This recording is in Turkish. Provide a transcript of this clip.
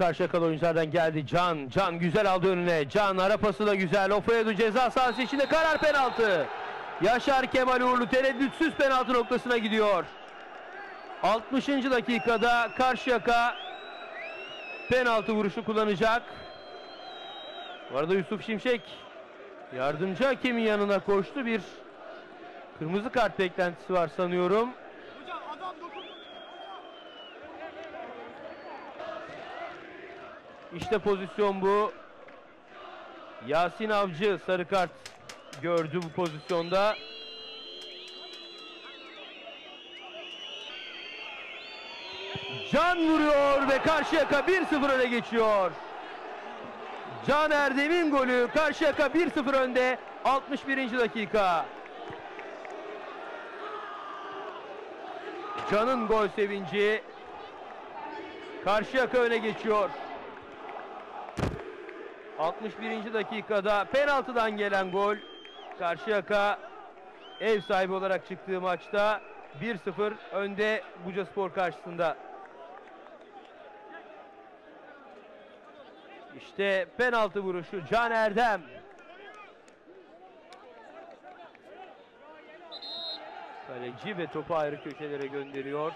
Karşıyakalı oyunculardan geldi. Can. Can güzel aldı önüne. Can ara pası da güzel. Ofedu ceza sahası içinde karar penaltı. Yaşar Kemal Uğurlu tereddütsüz penaltı noktasına gidiyor. 60. dakikada Karşıyaka penaltı vuruşu kullanacak. Bu arada Yusuf Şimşek yardımcı hakemin yanına koştu. Bir kırmızı kart beklentisi var sanıyorum. İşte pozisyon bu. Yasin Avcı sarı kart gördü bu pozisyonda. Can vuruyor ve Karşıyaka 1-0 öne geçiyor. Can Erdem'in golü Karşıyaka 1-0 önde 61. dakika. Can'ın gol sevinci Karşıyaka öne geçiyor. 61. dakikada penaltıdan gelen gol Karşıyaka ev sahibi olarak çıktığı maçta 1-0 önde Bucaspor karşısında. İşte penaltı vuruşu Can Erdem. Kaleci ve topu ayrı köşelere gönderiyor.